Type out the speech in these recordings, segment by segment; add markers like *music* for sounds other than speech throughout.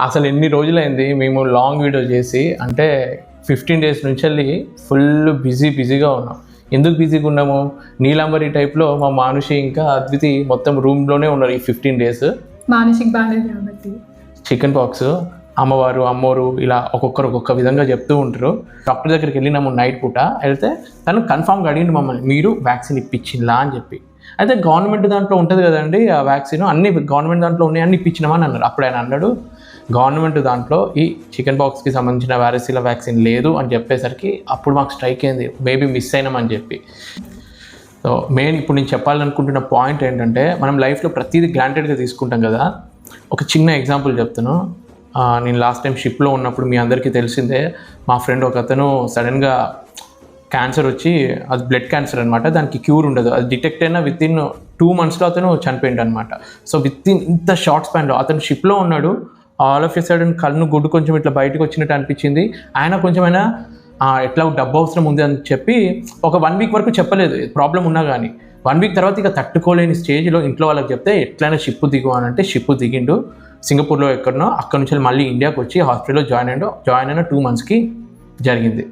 అసలు ఎన్ని రోజులైంది మేము లాంగ్ వీడియో చేసి అంటే ఫిఫ్టీన్ డేస్ నుంచి వెళ్ళి ఫుల్ బిజీ బిజీగా ఉన్నాం. ఎందుకు బిజీగా ఉన్నాము? నీలాంబరి టైప్లో మా మానుషి ఇంకా అద్వితి మొత్తం రూమ్లోనే ఉన్నారు ఈ ఫిఫ్టీన్ డేస్ మానసిక బాగాలేదు కాబట్టి. చికెన్ పాక్స్ అమ్మవారు అమ్మోరు ఇలా ఒక్కొక్కరు ఒక్కొక్క విధంగా చెప్తూ ఉంటారు. డాక్టర్ దగ్గరికి వెళ్ళినాము నైట్ పూట. వెళ్తే తను కన్ఫామ్గా అడిగింది మమ్మల్ని మీరు వ్యాక్సిన్ ఇప్పించిందా? అని చెప్పి. అయితే గవర్నమెంట్ దాంట్లో ఉంటుంది కదండి ఆ వ్యాక్సిన్ అన్ని గవర్నమెంట్ దాంట్లో ఉన్నాయి అన్ని ఇప్పించినామా అని అన్నారు. అప్పుడు ఆయన అన్నాడు గవర్నమెంట్ దాంట్లో ఈ చికెన్ పాక్స్కి సంబంధించిన వ్యారసీల వ్యాక్సిన్ లేదు అని చెప్పేసరికి అప్పుడు మాకు స్ట్రైక్ అయింది. మేబీ మిస్ అయినామని చెప్పి. సో మెయిన్ ఇప్పుడు నేను చెప్పాలనుకుంటున్న పాయింట్ ఏంటంటే మనం లైఫ్లో ప్రతిదీ గ్రాంటెడ్గా తీసుకుంటాం కదా. ఒక చిన్న ఎగ్జాంపుల్ చెప్తాను నేను లాస్ట్ టైం షిప్లో ఉన్నప్పుడు మీ అందరికీ తెలిసిందే మా ఫ్రెండ్ ఒక అతను సడన్గా క్యాన్సర్ వచ్చి అది బ్లడ్ క్యాన్సర్ అనమాట దానికి క్యూర్ ఉండదు. అది డిటెక్ట్ అయినా విత్ ఇన్ టూ మంత్స్లో అతను చనిపోయిండు అనమాట సో విత్ ఇన్ ఇంత షార్ట్ స్పాన్లో అతను షిప్లో ఉన్నాడు. ఆల్ ఆఫ్ ఎ సడన్ కళ్ళు గుడ్డు కొంచెం ఇట్లా బయటకు వచ్చినట్టు అనిపించింది. ఆయన కొంచెం "ఆ, ఎట్లా డబ్బు అవసరం ఉంది అని చెప్పి ఒక వన్ వీక్ వరకు చెప్పలేదు. ప్రాబ్లం ఉన్నా కానీ వన్ వీక్ తర్వాత ఇక తట్టుకోలేని స్టేజ్లో ఇంట్లో వాళ్ళకి చెప్తే ఎట్లయినా షిప్ దిగు అని అంటే షిప్ దిగిండు. సింగపూర్లో ఎక్కడనో అక్కడ నుంచి మళ్ళీ ఇండియాకి వచ్చి హాస్పిటల్లో జాయిన్ అయ్యాడు జాయిన్ అయిన టూ మంత్స్కి జరిగింది.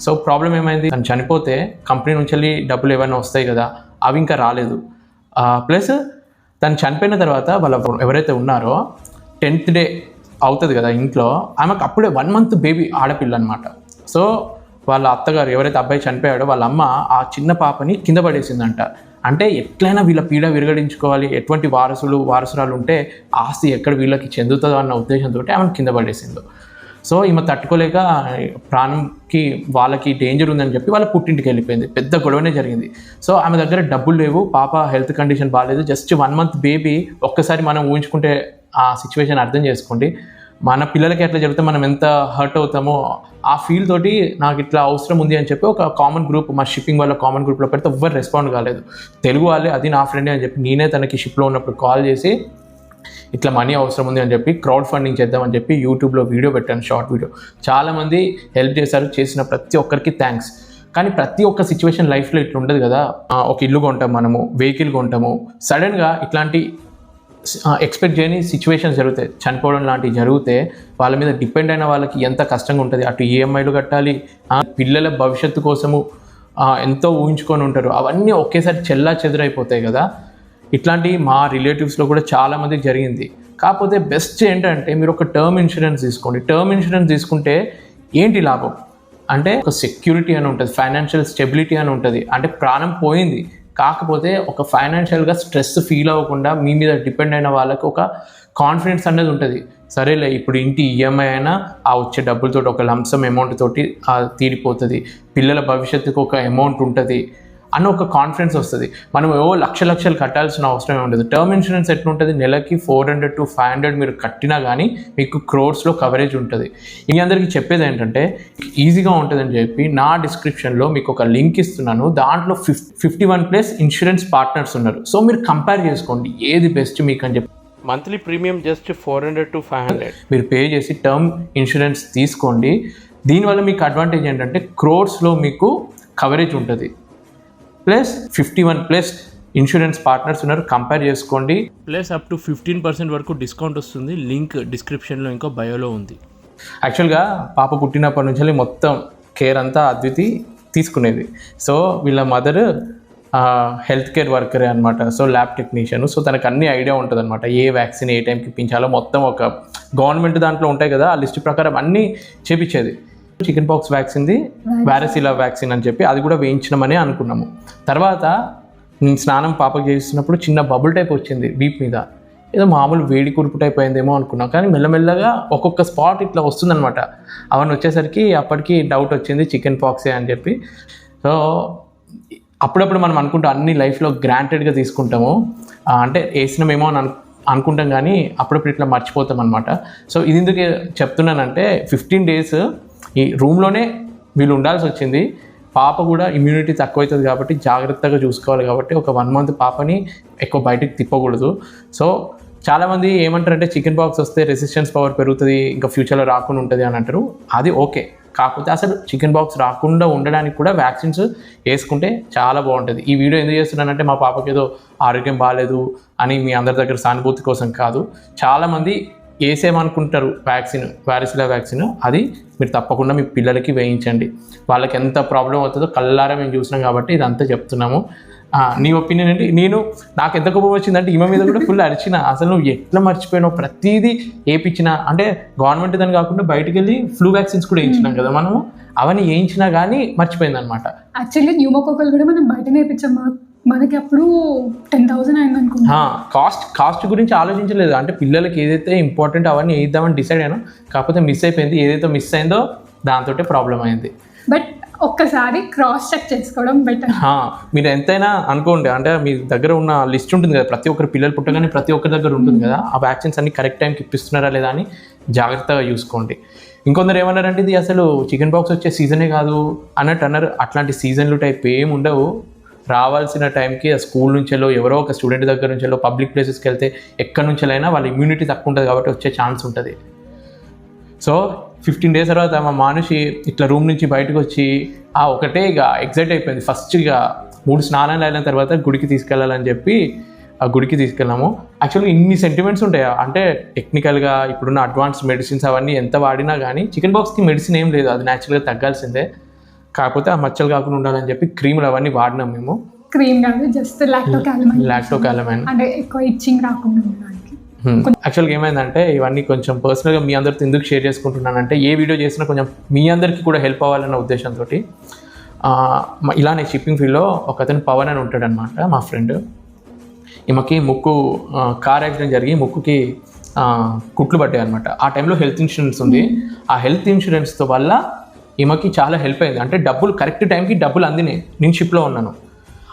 సో ప్రాబ్లం ఏమైంది? తను చనిపోతే కంపెనీ నుంచి వెళ్ళి డబ్బులు ఏమైనా వస్తాయి కదా అవి ఇంకా రాలేదు. ప్లస్ తను చనిపోయిన తర్వాత వాళ్ళ ఎవరైతే ఉన్నారో టెన్త్ డే అవుతుంది కదా ఇంట్లో ఆమెకు అప్పుడే వన్ మంత్ బేబీ ఆడపిల్ల అనమాట సో వాళ్ళ అత్తగారు ఎవరైతే అబ్బాయి చనిపోయాడో వాళ్ళ అమ్మ ఆ చిన్న పాపని కింద పడేసిందంట. అంటే ఎట్లయినా వీళ్ళ పీడ విరగడించుకోవాలి ఎటువంటి వారసులు వారసురాలు ఉంటే ఆస్తి ఎక్కడ వీళ్ళకి చెందుతుందో అన్న ఉద్దేశంతో ఆమెను కింద పడేసిందో. సో ఈమె తట్టుకోలేక ప్రాణంకి వాళ్ళకి డేంజర్ ఉందని చెప్పి వాళ్ళ పుట్టింటికి వెళ్ళిపోయింది. పెద్ద గొడవనే జరిగింది. సో ఆమె దగ్గర డబ్బులు లేవు పాప హెల్త్ కండిషన్ బాగాలేదు జస్ట్ వన్ మంత్ బేబీ ఒక్కసారి మనం ఊహించుకుంటే ఆ సిచ్యువేషన్ అర్థం చేసుకోండి. మన పిల్లలకి ఎట్లా చెబితే మనం ఎంత హర్ట్ అవుతామో ఆ ఫీల్ తోటి నాకు ఇట్లా అవసరం ఉంది అని చెప్పి ఒక కామన్ గ్రూప్ మా షిప్పింగ్ వాళ్ళ కామన్ గ్రూప్లో పెడితే ఎవ్వరు రెస్పాండ్ కాలేదు. తెలుగు వాళ్ళే అది నా ఫ్రెండే అని చెప్పి నేనే తనకి షిప్లో ఉన్నప్పుడు కాల్ చేసి ఇట్లా మనీ అవసరం ఉంది అని చెప్పి క్రౌడ్ ఫండింగ్ చేద్దామని చెప్పి యూట్యూబ్లో వీడియో పెట్టాను షార్ట్ వీడియో చాలామంది హెల్ప్ చేశారు చేసిన ప్రతి ఒక్కరికి థ్యాంక్స్ కానీ ప్రతి ఒక్క సిచ్యువేషన్ లైఫ్లో ఇట్లా ఉండదు కదా. ఒక ఇల్లు కొంటాం మనము వెహికల్ కొంటాము. సడన్గా ఇట్లాంటి ఎక్స్పెక్ట్ చేయని సిచ్యువేషన్స్ జరుగుతాయి. చనిపోవడం లాంటివి జరిగితే వాళ్ళ మీద డిపెండ్ అయిన వాళ్ళకి ఎంత కష్టంగా ఉంటుంది. అటు ఈఎంఐలు కట్టాలి పిల్లల భవిష్యత్తు కోసము ఎంతో ఊహించుకొని ఉంటారు. అవన్నీ ఒకేసారి చెల్లా చెదురైపోతాయి కదా. ఇట్లాంటి మా రిలేటివ్స్లో కూడా చాలామంది జరిగింది. కాకపోతే బెస్ట్ ఏంటంటే మీరు ఒక టర్మ్ ఇన్సూరెన్స్ తీసుకోండి. టర్మ్ ఇన్సూరెన్స్ తీసుకుంటే ఏంటి లాభం? అంటే ఒక సెక్యూరిటీ అని ఉంటుంది ఫైనాన్షియల్ స్టెబిలిటీ అని ఉంటుంది. అంటే ప్రాణం పోయింది. కాకపోతే ఒక ఫైనాన్షియల్గా స్ట్రెస్ ఫీల్ అవ్వకుండా మీ మీద డిపెండ్ అయిన వాళ్ళకి ఒక కాన్ఫిడెన్స్ అనేది ఉంటుంది. సరేలే ఇప్పుడు ఇంటి ఈఎంఐ అయినా ఆ వచ్చే డబ్బులతో ఒక లంసం అమౌంట్ తోటి తీరిపోతుంది. పిల్లల భవిష్యత్తుకు ఒక అమౌంట్ ఉంటుంది. అన్న ఒక కాన్ఫిడెన్స్ వస్తుంది. మనం ఏవో లక్ష లక్షలు కట్టాల్సిన అవసరం ఉండదు టర్మ్ ఇన్సూరెన్స్ ఎట్లుంటుంది? నెలకి four hundred to five hundred మీరు కట్టినా కానీ మీకు క్రోర్స్లో కవరేజ్ ఉంటుంది. మీ అందరికీ చెప్పేది ఏంటంటే ఈజీగా ఉంటుందని చెప్పి నా డిస్క్రిప్షన్లో మీకు ఒక లింక్ ఇస్తున్నాను. దాంట్లో ఫిఫ్ fifty one plus insurance partners ఉన్నారు. సో మీరు కంపేర్ చేసుకోండి. ఏది బెస్ట్ మీకు అని చెప్పి. Monthly premium just four hundred to five hundred మీరు పే చేసి టర్మ్ ఇన్సూరెన్స్ తీసుకోండి. దీనివల్ల మీకు అడ్వాంటేజ్ ఏంటంటే క్రోర్స్లో మీకు కవరేజ్ ఉంటుంది. Plus fifty one plus insurance partners ఉన్నారు. కంపేర్ చేసుకోండి. Plus up to fifteen percent వరకు డిస్కౌంట్ వస్తుంది. లింక్ డిస్క్రిప్షన్లో ఇంకో బయోలో ఉంది. యాక్చువల్గా పాప పుట్టినప్పటి నుంచి మొత్తం కేర్ అంతా అద్వితి తీసుకునేది. సో వీళ్ళ మదర్ హెల్త్ కేర్ వర్కరే అనమాట సో ల్యాబ్ టెక్నీషియన్. సో తనకు అన్ని ఐడియా ఉంటుంది అనమాట ఏ వ్యాక్సిన్ ఏ టైంకి ఇప్పించాలో. మొత్తం ఒక గవర్నమెంట్ దాంట్లో ఉంటాయి కదా ఆ లిస్ట్ ప్రకారం అన్నీ చేపించేది. చికెన్ పాక్స్ వ్యాక్సిన్ది వ్యారసిలా వ్యాక్సిన్ అని చెప్పి అది కూడా వేయించడమని అనుకున్నాము. తర్వాత నేను స్నానం పాపకి చేస్తున్నప్పుడు చిన్న బబుల్ టైప్ వచ్చింది వీప్ మీద. ఏదో మామూలు వేడి కురుపు టైప్ అయిందేమో అనుకున్నాం. కానీ మెల్లమెల్లగా ఒక్కొక్క స్పాట్ ఇట్లా వస్తుందన్నమాట. అవన్నీ వచ్చేసరికి అప్పటికి డౌట్ వచ్చింది చికెన్ పాక్సే అని చెప్పి. సో అప్పుడప్పుడు మనం అనుకుంటాం అన్ని లైఫ్లో గ్రాంటెడ్గా తీసుకుంటాము. అంటే వేసినామేమో అని అను అనుకుంటాం కానీ అప్పుడప్పుడు ఇట్లా మర్చిపోతాం అనమాట సో ఇది ఎందుకు చెప్తున్నానంటే ఫిఫ్టీన్ డేస్ ఈ రూమ్లోనే వీళ్ళు ఉండాల్సి వచ్చింది. పాప కూడా ఇమ్యూనిటీ తక్కువ అవుతుంది కాబట్టి జాగ్రత్తగా చూసుకోవాలి కాబట్టి ఒక వన్ మంత్ పాపని ఎక్కువ బయటికి తిప్పకూడదు. సో చాలామంది ఏమంటారంటే చికెన్ బాక్స్ వస్తే రెసిస్టెన్స్ పవర్ పెరుగుతుంది ఇంకా ఫ్యూచర్లో రాకుండా ఉంటుంది అని అంటారు. అది ఓకే. కాకపోతే అసలు చికెన్ బాక్స్ రాకుండా ఉండడానికి కూడా వ్యాక్సిన్స్ వేసుకుంటే చాలా బాగుంటుంది. ఈ వీడియో ఎందుకు చేస్తున్నానంటే మా పాపకి ఏదో ఆరోగ్యం బాగాలేదు అని మీ అందరి దగ్గర సానుభూతి కోసం కాదు. చాలామంది వేసేమనుకుంటారు వ్యాక్సిన్ వారిసిలా వ్యాక్సిన్ అది మీరు తప్పకుండా మీ పిల్లలకి వేయించండి. వాళ్ళకి ఎంత ప్రాబ్లం అవుతుందో కల్లారా మేము చూసినాం కాబట్టి ఇదంతా చెప్తున్నాము. నీ ఒపీనియన్ ఏంటి? నేను నాకు ఎంత కోపం వచ్చిందంటే ఈమె మీద కూడా ఫుల్ అరిచిన. అసలు నువ్వు ఎట్లా మర్చిపోయినావు? ప్రతిదీ వేయించినా అంటే గవర్నమెంట్ దాని కాకుండా బయటకు వెళ్ళి ఫ్లూ వ్యాక్సిన్స్ కూడా వేయించినాం కదా మనము. అవన్నీ వేయించినా కానీ మర్చిపోయింది అనమాట యాక్చువల్లీ న్యూమోకోకల్ కూడా మనం బయట వేయించాం. మనకి అప్పుడు టెన్ థౌసండ్ కాస్ట్ కాస్ట్ గురించి ఆలోచించలేదు. అంటే పిల్లలకి ఏదైతే ఇంపార్టెంట్ అవన్నీ వేద్దామని డిసైడ్ అయినా కాకపోతే మిస్ అయిపోయింది. ఏదైతే మిస్ అయిందో దాంతో ప్రాబ్లం అయింది. బట్ ఒక్కసారి క్రాస్ చెక్ చేసుకోవడం బెటర్ హా, మీరు ఎంతైనా అనుకోండి. అంటే మీ దగ్గర ఉన్న లిస్ట్ ఉంటుంది కదా ప్రతి ఒక్కరు పిల్లలు పుట్టగానే ప్రతి ఒక్కరి దగ్గర ఉంటుంది కదా ఆ వ్యాక్సిన్స్ అన్ని కరెక్ట్ టైంకి ఇప్పిస్తున్నారా లేదా అని జాగ్రత్తగా చూసుకోండి. ఇంకొందరు ఏమన్నారంటే ఇది అసలు చికెన్ బాక్స్ వచ్చే సీజనే కాదు అన్నట్టు అన్నారు. అట్లాంటి సీజన్లు టైప్ ఏం ఉండవు. రావాల్సిన టైంకి ఆ స్కూల్ నుంచెలో ఎవరో ఒక స్టూడెంట్ దగ్గర నుంచెలో పబ్లిక్ ప్లేసెస్కి వెళ్తే ఎక్కడి నుంచెలైనా వాళ్ళ ఇమ్యూనిటీ తక్కువ ఉంటుంది కాబట్టి వచ్చే ఛాన్స్ ఉంటుంది. సో ఫిఫ్టీన్ డేస్ తర్వాత మా మనిషి ఇట్లా రూమ్ నుంచి బయటకు వచ్చి ఆ ఒకటే ఇక ఎగ్జైట్ అయిపోయింది. ఫస్ట్ ఇక మూడు స్నానాలు అయిన తర్వాత గుడికి తీసుకెళ్ళాలని చెప్పి ఆ గుడికి తీసుకెళ్ళాము. యాక్చువల్గా ఇన్ని సెంటిమెంట్స్ ఉంటాయి. అంటే టెక్నికల్గా ఇప్పుడున్న అడ్వాన్స్ మెడిసిన్స్ అవన్నీ ఎంత వాడినా కానీ చికెన్ బాక్స్కి మెడిసిన్ ఏం లేదు. అది న్యాచురల్గా తగ్గాల్సిందే. కాకపోతే ఆ మచ్చలు కాకుండా ఉండాలని చెప్పి క్రీములు అవన్నీ వాడినాం మేము. క్రీమ్ కాదు just lacto calamine lacto calamine అంటే ఎక్కువ ఇచ్చింగ్ రాకుండా ఉండడానికి. యాక్చువల్గా ఏమైందంటే ఇవన్నీ కొంచెం పర్సనల్గా మీ అందరితో ఎందుకు షేర్ చేసుకుంటున్నానంటే ఏ వీడియో చేసినా కొంచెం మీ అందరికీ కూడా హెల్ప్ అవ్వాలన్న ఉద్దేశంతో ఇలానే షిప్పింగ్ ఫీల్డ్లో ఒక అతను పవన్ అని ఉంటాడనమాట మా ఫ్రెండ్ ఈమెకి ముక్కు కార్ యాక్సిడెంట్ జరిగి ముక్కుకి కుట్లు పట్టాయి అనమాట ఆ టైంలో హెల్త్ ఇన్సూరెన్స్ ఉంది. ఆ హెల్త్ ఇన్సూరెన్స్తో వల్ల ఈమెకి చాలా హెల్ప్ అయింది అంటే డబ్బులు కరెక్ట్ టైంకి డబ్బులు అందినాయి నేను షిప్లో ఉన్నాను.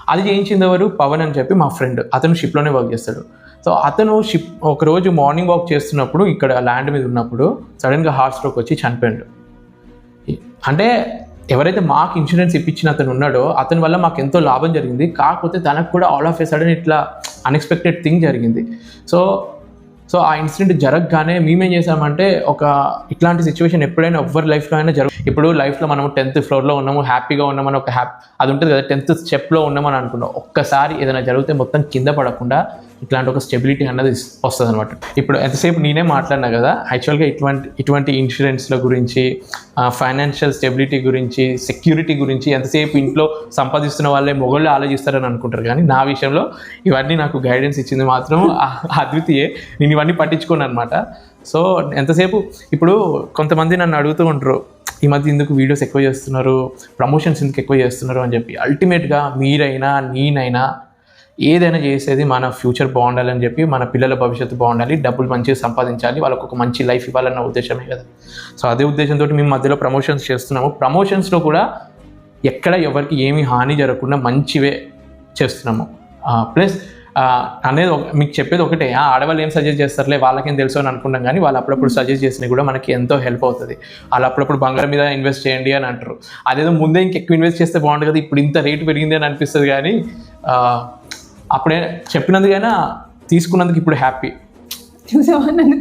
అది చేయించింది ఎవరు? పవన్ అని చెప్పి మా ఫ్రెండ్ అతను షిప్లోనే వర్క్ చేస్తాడు. సో అతను షిప్ ఒకరోజు మార్నింగ్ వాక్ చేస్తున్నప్పుడు ఇక్కడ ల్యాండ్ మీద ఉన్నప్పుడు సడన్గా హార్ట్ స్ట్రోక్ వచ్చి చనిపోయాడు. అంటే ఎవరైతే మాకు ఇన్సూరెన్స్ ఇప్పించిన అతను ఉన్నాడో అతని వల్ల మాకు ఎంతో లాభం జరిగింది. కాకపోతే తనకు కూడా ఆల్ ఆఫ్ ఏ సడన్ ఇట్లా అన్ఎక్స్పెక్టెడ్ థింగ్ జరిగింది. సో సో ఆ ఇన్సిడెంట్ జరగగానే మేమేం చేసామంటే ఒక ఇట్లాంటి సిచ్యువేషన్ ఎప్పుడైనా ఎవరి లైఫ్లో అయినా జరుగు ఇప్పుడు లైఫ్లో మనము టెన్త్ ఫ్లోర్లో ఉన్నాము హ్యాపీగా ఉన్నామని ఒక హ్యాప్ అది ఉంటుంది కదా టెన్త్ స్టెప్లో ఉన్నామని అనుకున్నాం. ఒక్కసారి ఏదైనా జరిగితే మొత్తం కింద పడకుండా ఇట్లాంటి ఒక స్టెబిలిటీ అన్నది వస్తుంది అనమాట ఇప్పుడు ఎంతసేపు నేనే మాట్లాడినా కదా యాక్చువల్గా ఇటువంటి ఇటువంటి ఇన్సూరెన్స్ల గురించి ఫైనాన్షియల్ స్టెబిలిటీ గురించి సెక్యూరిటీ గురించి ఎంతసేపు ఇంట్లో సంపాదిస్తున్న వాళ్ళే మొగళ్ళు ఆలోచిస్తారని అనుకుంటారు. కానీ నా విషయంలో ఇవన్నీ నాకు గైడెన్స్ ఇచ్చింది మాత్రం అద్వితీయే. నేను ఇవన్నీ పట్టించుకోను అనమాట సో ఎంతసేపు ఇప్పుడు కొంతమంది నన్ను అడుగుతూ ఉంటారు ఈ మధ్య ఎందుకు వీడియోస్ ఎక్కువ చేస్తున్నారు ప్రమోషన్స్ ఎందుకు ఎక్కువ చేస్తున్నారు అని చెప్పి. అల్టిమేట్గా మీరైనా నేనైనా ఏదైనా చేసేది మన ఫ్యూచర్ బాగుండాలని చెప్పి మన పిల్లల భవిష్యత్తు బాగుండాలి డబ్బులు మంచిగా సంపాదించాలి వాళ్ళకు ఒక మంచి లైఫ్ ఇవ్వాలన్న ఉద్దేశమే కదా. సో అదే ఉద్దేశంతో మేము మధ్యలో ప్రమోషన్స్ చేస్తున్నాము. ప్రమోషన్స్లో కూడా ఎక్కడ ఎవరికి ఏమి హాని జరగకుండా మంచివే చేస్తున్నాము. ప్లస్ అనేది మీకు చెప్పేది ఒకటే ఆ, ఆడవాళ్ళు ఏం సజెస్ట్ చేస్తారులే వాళ్ళకేం తెలుసు అని అనుకుంటాం కానీ వాళ్ళు అప్పుడప్పుడు సజెస్ట్ చేసినా కూడా మనకి ఎంతో హెల్ప్ అవుతుంది. వాళ్ళు అప్పుడప్పుడు బంగారం మీద ఇన్వెస్ట్ చేయండి అని అంటారు. అదేదో ముందే ఇంకెక్కువ ఇన్వెస్ట్ చేస్తే బాగుంటుంది కదా ఇప్పుడు ఇంత రేటు పెరిగింది అని అనిపిస్తుంది కానీ అప్పుడే చెప్పినందుకైనా తీసుకున్నందుకు ఇప్పుడు హ్యాపీ. చూసావా? నన్ను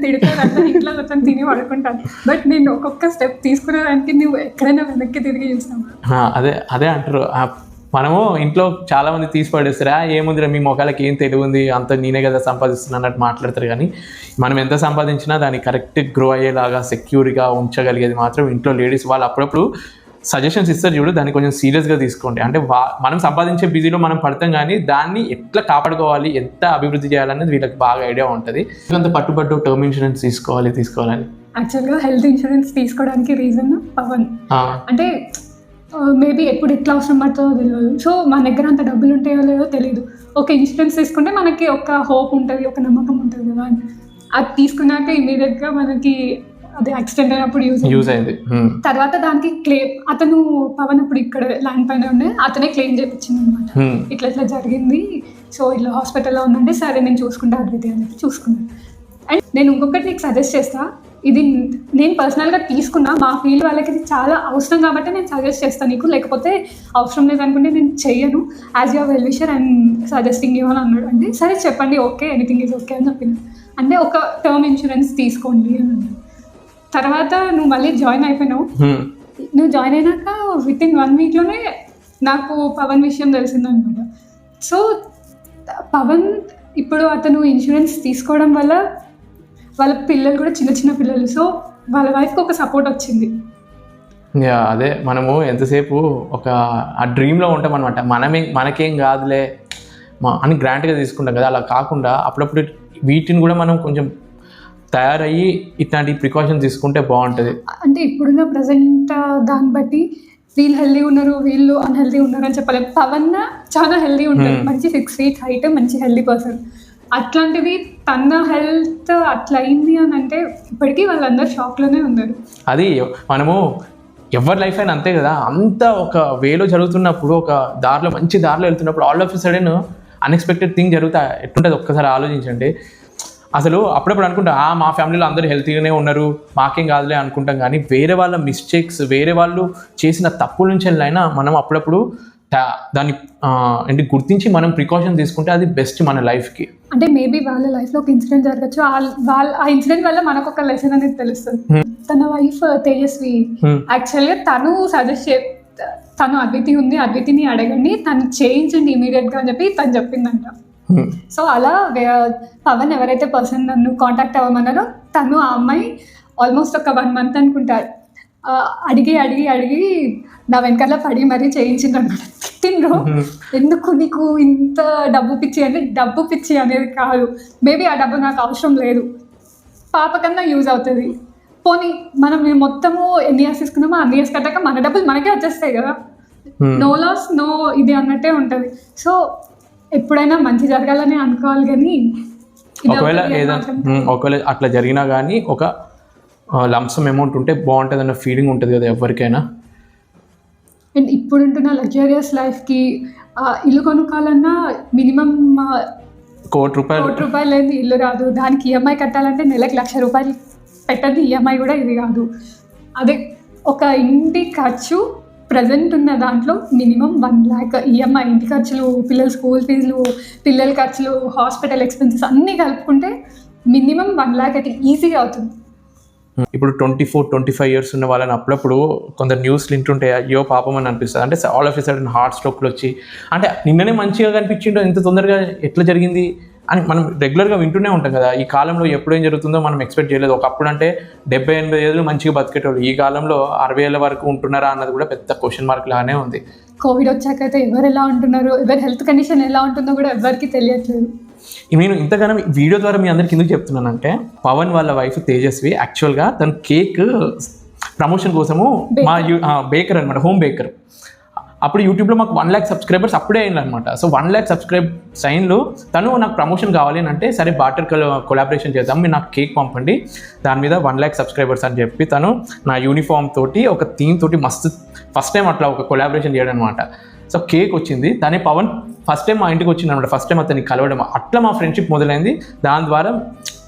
అట్లా ఇంట్లో మొత్తం తిని పడుకుంటాను. బట్ నేను ఒక్కొక్క స్టెప్ తీసుకునేదానికి నువ్వు ఎక్కడైనా వెనక్కి తిరిగి చూసావా అదే అదే అంటారు. మనము ఇంట్లో చాలా మంది తీసి పడేస్తారా? ఏముందిరా మీ మొఖాలకి ఏం తెలివి ఉంది అంత నేనే కదా సంపాదిస్తున్నా అన్నట్టు మాట్లాడతారు కానీ మనం ఎంత సంపాదించినా దాన్ని కరెక్ట్ గ్రో అయ్యేలాగా సెక్యూర్గా ఉంచగలిగేది మాత్రం ఇంట్లో లేడీస్ వాళ్ళు అప్పుడప్పుడు సజెషన్స్ ఇస్తారు చూడు దాన్ని కొంచెం సీరియస్గా తీసుకోండి. అంటే వా మనం సంపాదించే బిజీలో మనం పడతాం కానీ దాన్ని ఎట్లా కాపాడుకోవాలి ఎంత అభివృద్ధి చేయాలనేది వీళ్ళకి బాగా ఐడియా ఉంటుంది. అంత పట్టుబట్టు టర్మ్ ఇన్సూరెన్స్ తీసుకోవాలి తీసుకోవాలని. యాక్చువల్గా హెల్త్ ఇన్సూరెన్స్ తీసుకోవడానికి రీజన్ పవన్. అంటే మేబీ ఎప్పుడు ఎట్లా అవసరం పడుతుందో తెలియదు సో మన దగ్గర అంత డబ్బులు ఉంటాయో లేదో తెలియదు ఒక ఇన్సూరెన్స్ తీసుకుంటే మనకి ఒక హోప్ ఉంటుంది ఒక నమ్మకం ఉంటుంది కదా అని. అది తీసుకున్నాక ఇమీడియట్గా మనకి అది యాక్సిడెంట్ అయినప్పుడు యూజ్ యూజ్ అయింది. హ్మ్. తర్వాత దానికి క్లెయిమ్ అతను పవన్ అప్పుడు ఇక్కడ ల్యాండ్ పైన ఉండే అతనే క్లెయిమ్ చేయించింది అనమాట హ్మ్. ఇట్లా ఇట్లా జరిగింది. సో ఇట్లా హాస్పిటల్లో ఉందంటే సరే నేను చూసుకుంటా అద్వితి అని చెప్పి చూసుకున్నాను. అండ్ నేను ఇంకొకటి నీకు సజెస్ట్ చేస్తా. ఇది నేను పర్సనల్గా తీసుకున్నా మా ఫీల్డ్ వాళ్ళకి ఇది చాలా అవసరం కాబట్టి నేను సజెస్ట్ చేస్తాను నీకు. లేకపోతే అవసరం లేదనుకుంటే నేను చెయ్యను. As your well wisher and suggesting you అని అన్నాడు. అంటే సరే చెప్పండి ఓకే ఎనీథింగ్ ఈజ్ ఓకే అని చెప్పిన. అంటే ఒక టర్మ్ ఇన్సూరెన్స్ తీసుకోండి అని అన్నాడు. తర్వాత నువ్వు మళ్ళీ జాయిన్ అయిపోయినావు. నువ్వు జాయిన్ అయినాక విత్ ఇన్ వన్ వీక్లోనే నాకు పవన్ విషయం తెలిసిందనమాట. సో పవన్ ఇప్పుడు అతను ఇన్సూరెన్స్ తీసుకోవడం వల్ల వాళ్ళ పిల్లలు కూడా చిన్న చిన్న పిల్లలు. సో వాళ్ళ వైఫ్కి ఒక సపోర్ట్ వచ్చింది. అదే మనము ఎంతసేపు ఒక ఆ డ్రీమ్లో ఉంటాం అనమాట మనమే మనకేం కాదులే. అని గ్రాంట్గా తీసుకుంటాం కదా అలా కాకుండా అప్పుడప్పుడు వీటిని కూడా మనం కొంచెం తయారయ్యి ఇట్లాంటి ప్రికాషన్స్ తీసుకుంటే బాగుంటుంది. అంటే ఇప్పుడున్న ప్రజెంట్ దాన్ని బట్టి వీళ్ళు హెల్దీ ఉన్నారు వీళ్ళు అన్హెల్దీ ఉన్నారు అని చెప్పలేము పవన్ చాలా హెల్దీ ఉంటారు Hmm. మంచి సిక్స్ ఫీట్ హైట్ మంచి హెల్దీ పర్సన్ అట్లాంటిది తన హెల్త్ అట్లా అయింది అని అంటే ఇప్పటికీ వాళ్ళందరూ షాక్లోనే ఉన్నారు. అది మనము ఎవరి లైఫ్ అయినా అంతే కదా. అంత ఒక వేలో జరుగుతున్నప్పుడు ఒక దారిలో మంచి దారిలో వెళ్తున్నప్పుడు all of sudden unexpected thing జరుగుతా ఎట్లుంటుంది? ఒక్కసారి ఆలోచించండి. అసలు అప్పుడప్పుడు అనుకుంటా "ఆ, మా ఫ్యామిలీలో అందరూ హెల్తీగానే ఉన్నారు మాకేం కాదులే అనుకుంటాం. కానీ వేరే వాళ్ళ మిస్టేక్స్ వేరే వాళ్ళు చేసిన తప్పుల నుంచి అయినా మనం అప్పుడప్పుడు దాన్ని ఏంటి గుర్తించి మనం ప్రికాషన్ తీసుకుంటే అది బెస్ట్ మన లైఫ్కి అంటే మేబీ వాళ్ళ లైఫ్లో ఒక ఇన్సిడెంట్ జరగచ్చు. వాళ్ళ ఆ ఇన్సిడెంట్ వల్ల మనకు ఒక లెసన్ అనేది తెలుస్తుంది. తన వైఫ్ తేజస్వి Hmm. యాక్చువల్గా తను సజెస్ట్ చే తను అద్వితి ఉంది అద్వితిని అడగండి తను చేయించండి ఇమీడియట్గా అని చెప్పి తను చెప్పిందంట. సో అలా పవన్ ఎవరైతే పర్సన్ నన్ను కాంటాక్ట్ అవ్వమన్నారో తను ఆ అమ్మాయి ఆల్మోస్ట్ ఒక వన్ మంత్ అనుకుంటారు అడిగి అడిగి అడిగి నా వెనకాల పడి మరీ చేయించిండ్రు అనమాట తిండ్రు *laughs* ఎందుకు నీకు ఇంత డబ్బు పిచ్చి అంటే డబ్బు పిచ్చి అనేది కాదు. మేబీ ఆ డబ్బు నాకు అవసరం లేదు. పాప కన్నా యూజ్ అవుతుంది. పోనీ మనం మేము మొత్తము ఎన్ని ఇయర్స్ తీసుకున్నామో అన్ని ఇయర్స్ కట్టాక మన డబ్బులు మనకే వచ్చేస్తాయి కదా. నో లాస్ నో ఇది అన్నట్టే ఉంటుంది. సో ఎప్పుడైనా మంచి జరగాలని అనుకోవాలి కానీ ఒకవేళ ఏదైనా ఒకవేళ అట్లా జరిగినా కానీ ఒక లంసమ్ అమౌంట్ ఉంటే బాగుంటుంది అన్న ఫీలింగ్ ఉంటుంది కదా ఎవరికైనా. అండ్ ఇప్పుడుంటున్న లగ్జరియస్ లైఫ్కి ఇల్లు కొనుక్కోవాలన్నా మినిమం కోటి రూపాయలు. కోటి రూపాయలు లేని ఇల్లు రాదు. దానికి ఈఎంఐ కట్టాలంటే నెలకు లక్ష రూపాయలు పెట్టదు. ఈఎంఐ కూడా ఇది కాదు. అదే ఒక ఇంటి ఖర్చు ప్రజెంట్ ఉన్న దాంట్లో మినిమం వన్ ల్యాక్ ఈఎంఐ ఇంటి ఖర్చులు పిల్లల స్కూల్ ఫీజులు పిల్లల ఖర్చులు హాస్పిటల్ ఎక్స్పెన్సెస్ అన్నీ కలుపుకుంటే మినిమం వన్ ల్యాక్ అయితే ఈజీగా అవుతుంది. Hmm. ఇప్పుడు twenty four twenty five years ఉన్న వాళ్ళని అప్పుడప్పుడు కొందరు న్యూస్లు వింటుంటే అయ్యో పాపం అని అనిపిస్తుంది. అంటే ఆల్ ఆఫ్ సడన్ హార్ట్ స్ట్రోక్లు వచ్చి అంటే నిన్ననే మంచిగా కనిపించిండో ఇంత తొందరగా ఎట్లా జరిగింది? అని మనం రెగ్యులర్గా వింటూనే ఉంటాం కదా. ఈ కాలంలో ఎప్పుడేం జరుగుతుందో మనం ఎక్స్పెక్ట్ చేయలేదు. ఒకప్పుడు అంటే డెబ్బై ఎనభై ఏళ్ళు మంచిగా బతికేటోళ్ళు. ఈ కాలంలో అరవై ఏళ్ళ వరకు ఉంటున్నారా అన్నది కూడా పెద్ద క్వశ్చన్ మార్క్ లానే ఉంది. కోవిడ్ వచ్చాకైతే ఎవరు ఎలా ఉంటున్నారు? ఎవరి హెల్త్ కండిషన్ ఎలా ఉంటుందో కూడా ఎవరికి తెలియట్లేదు. నేను ఇంతగానో వీడియో ద్వారా మీ అందరికి ఎందుకు చెప్తున్నానంటే పవన్ వాళ్ళ వైఫ్ తేజస్వి యాక్చువల్గా తను కేక్ ప్రమోషన్ కోసము మా బేకర్ అనమాట హోమ్ బేకర్ అప్పుడు యూట్యూబ్లో మాకు వన్ ల్యాక్ సబ్స్క్రైబర్స్ అప్పుడే అయిందనమాట సో వన్ ల్యాక్ సబ్స్క్రైబ్ సైన్లో తను నాకు ప్రమోషన్ కావాలి అని అంటే సరే బాటర్ కొలాబరేషన్ చేద్దాం మీరు నాకు కేక్ పంపండి దాని మీద వన్ ల్యాక్ సబ్స్క్రైబర్స్ అని చెప్పి తను నా యూనిఫామ్ తోటి ఒక థీమ్ తోటి మస్తు ఫస్ట్ టైం అట్లా ఒక కొలాబరేషన్ చేయడం అనమాట సో కేక్ వచ్చింది. తనే పవన్ ఫస్ట్ టైం మా ఇంటికి వచ్చింది అనమాట ఫస్ట్ టైం అతన్ని కలవడం. అట్లా మా ఫ్రెండ్షిప్ మొదలైంది. దాని ద్వారా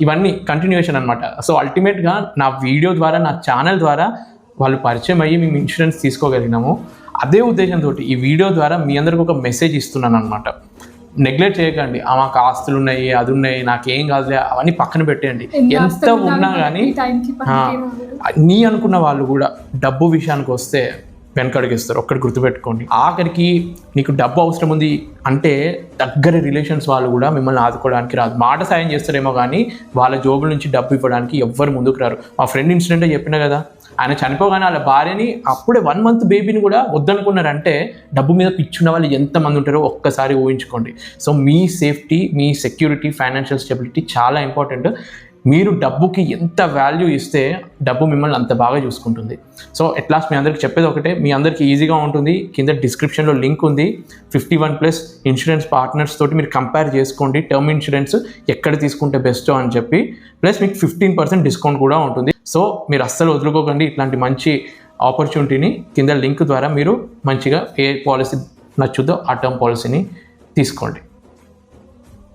ఇవన్నీ కంటిన్యూషన్ అనమాట సో అల్టిమేట్గా నా వీడియో ద్వారా నా ఛానల్ ద్వారా వాళ్ళు పరిచయం అయ్యి మేము ఇన్సూరెన్స్ తీసుకోగలిగినాము. అదే ఉద్దేశంతో ఈ వీడియో ద్వారా మీ అందరికి ఒక మెసేజ్ ఇస్తున్నాను అనమాట నెగ్లెక్ట్ చేయకండి. ఆ మాకు ఆస్తులు ఉన్నాయి అది ఉన్నాయి నాకేం కాదులే అవన్నీ పక్కన పెట్టేయండి. ఎంత ఉన్నా కానీ. నీ అనుకున్న వాళ్ళు కూడా డబ్బు విషయానికి వస్తే వెనకడిగిస్తారు. ఒక్కటి గుర్తుపెట్టుకోండి. ఆఖరికి నీకు డబ్బు అవసరం ఉంది అంటే దగ్గర రిలేషన్స్ వాళ్ళు కూడా మిమ్మల్ని ఆదుకోవడానికి రాదు. మాట సాయం చేస్తారేమో కానీ వాళ్ళ జోబుల నుంచి డబ్బు ఇవ్వడానికి ఎవ్వరు ముందుకు రారు. మా ఫ్రెండ్ ఇన్సిడెంట్ చెప్పిన కదా? ఆయన చనిపోగానే వాళ్ళ భార్యని అప్పుడే వన్ మంత్ బేబీని కూడా వద్దనుకున్నారంటే డబ్బు మీద పిచ్చున్న వాళ్ళు ఎంతమంది ఉంటారో ఒక్కసారి ఊహించుకోండి. సో మీ సేఫ్టీ మీ సెక్యూరిటీ ఫైనాన్షియల్ స్టెబిలిటీ చాలా ఇంపార్టెంట్ మీరు డబ్బుకి ఎంత వాల్యూ ఇస్తే డబ్బు మిమ్మల్ని అంత బాగా చూసుకుంటుంది. సో ఎట్లాస్ట్ మీ అందరికి చెప్పేది ఒకటే మీ అందరికీ ఈజీగా ఉంటుంది కింద డిస్క్రిప్షన్లో లింక్ ఉంది. Fifty one plus insurance partners తోటి మీరు కంపేర్ చేసుకోండి టర్మ్ ఇన్సూరెన్స్ ఎక్కడ తీసుకుంటే బెస్ట్ అని చెప్పి. ప్లస్ మీకు ఫిఫ్టీన్ పర్సెంట్ డిస్కౌంట్ కూడా ఉంటుంది. సో మీరు అస్సలు వదులుకోకండి ఇట్లాంటి మంచి ఆపర్చునిటీని కింద లింక్ ద్వారా మీరు మంచిగా ఏ పాలసీ నచ్చుద్దో ఆ టర్మ్ పాలసీని తీసుకోండి.